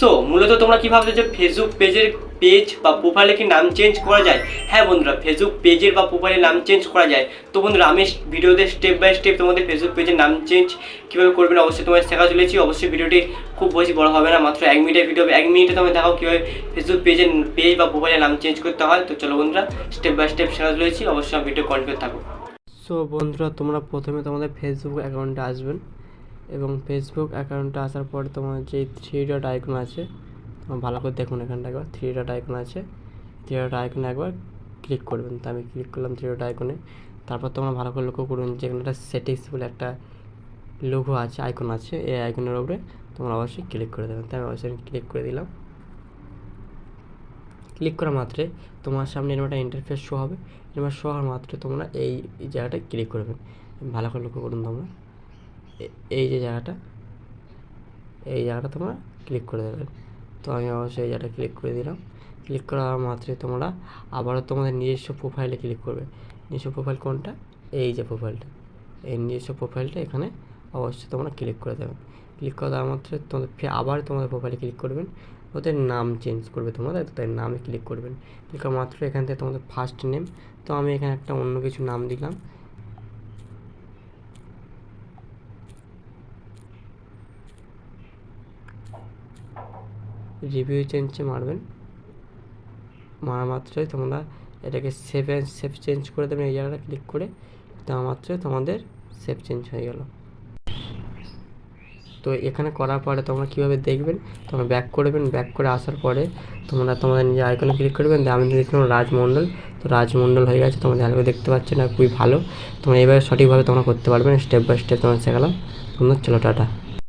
So মূলত তোমরা কি ভাবছ যে ফেসবুক পেজের পেজ বা প্রোফাইলে কি নাম চেঞ্জ করা যায়? হ্যাঁ বন্ধুরা ফেসবুক পেজের বা প্রোফাইলে নাম চেঞ্জ করা যায়। তো বন্ধুরা, আমি ভিডিওতে স্টেপ বাই স্টেপ তোমাদের ফেসবুক পেজের নাম চেঞ্জ কীভাবে করবেন অবশ্যই তোমার শেখা চলেছি। অবশ্যই ভিডিওটি খুব বেশি বড় হবে না, মাত্র এক মিনিটের ভিডিও। এক মিনিটে তোমার দেখাও কীভাবে ফেসবুক পেজের পেজ বা প্রোফাইলে নাম চেঞ্জ করতে হয়। তো চলো বন্ধুরা স্টেপ বাই স্টেপ শেখা চলেছি। অবশ্যই ভিডিও কন্টিনিউ থাকো। সো বন্ধুরা, তোমরা প্রথমে তোমাদের ফেসবুক অ্যাকাউন্টে আসবেন। এবং ফেসবুক অ্যাকাউন্টটা আসার পর তোমার যে থ্রি ডট আইকন আছে, তোমার ভালো করে দেখুন এখানটা একবার থ্রি ডট আইকন আছে। থ্রি ডট আইকনে একবার ক্লিক করবেন। তো আমি ক্লিক করলাম থ্রি ডট আইকনে তারপর তোমরা ভালো করে লক্ষ্য করুন যে এখানে একটা সেটিংস বলে একটা লোগো আছে আইকন আছে। এই আইকনের উপরে তোমরা অবশ্যই ক্লিক করে দেবেন। তাই আমি অবশ্যই ক্লিক করে দিলাম। ক্লিক করা মাত্রে তোমার সামনে এরকম একটা ইন্টারফেস শো হবে। এবার শো হওয়ার মাত্রে তোমরা এই জায়গাটায় ক্লিক করবেন ভালো করে লক্ষ্য করুন তোমরা। এই যে জায়গাটা, এই জায়গাটা তোমরা ক্লিক করে দেবেন তো আমি অবশ্যই এই জায়গাটা ক্লিক করে দিলাম। ক্লিক করা মাত্রে তোমরা আবারও তোমাদের নিজস্ব প্রোফাইলে ক্লিক করবে। নিজস্ব প্রোফাইল কোনটা? এই যে প্রোফাইলটা এই নিজস্ব প্রোফাইলটা এখানে অবশ্যই তোমরা ক্লিক করে দেবেন ক্লিক করা দেওয়া মাত্রে তোমাদের ফের আবার তোমাদের প্রোফাইলে ক্লিক করবেন। ওদের নাম চেঞ্জ করবে তোমাদের তো? তাই নামে ক্লিক করবেন। ক্লিক করা মাত্র এখান থেকে তোমাদের ফার্স্ট নেম তো আমি এখানে একটা অন্য কিছু নাম দিলাম। রিভিউ চেঞ্জে মারবেন। মারা মাত্রই তোমরা এটাকে সেভ সেভ চেঞ্জ করে দেবেন এই জায়গাটা ক্লিক করে। দেওয়া মাত্রই তোমাদের সেভ চেঞ্জ হয়ে গেল। তো এখানে করার পরে তোমরা কীভাবে দেখবেন? তোমরা ব্যাক করবেন ব্যাক করে আসার পরে তোমরা তোমাদের নিজের আইকনে ক্লিক করবেন আমি দেখলাম রাজমণ্ডল। তো রাজমণ্ডল হয়ে গেছে। ভালো করে দেখতে পাচ্ছেন না, খুবই ভালো। তোমরা এইভাবে সঠিকভাবে তোমরা করতে পারবেন স্টেপ বাই স্টেপ তোমরা শেখালাম তোমরা চলো, টাটা।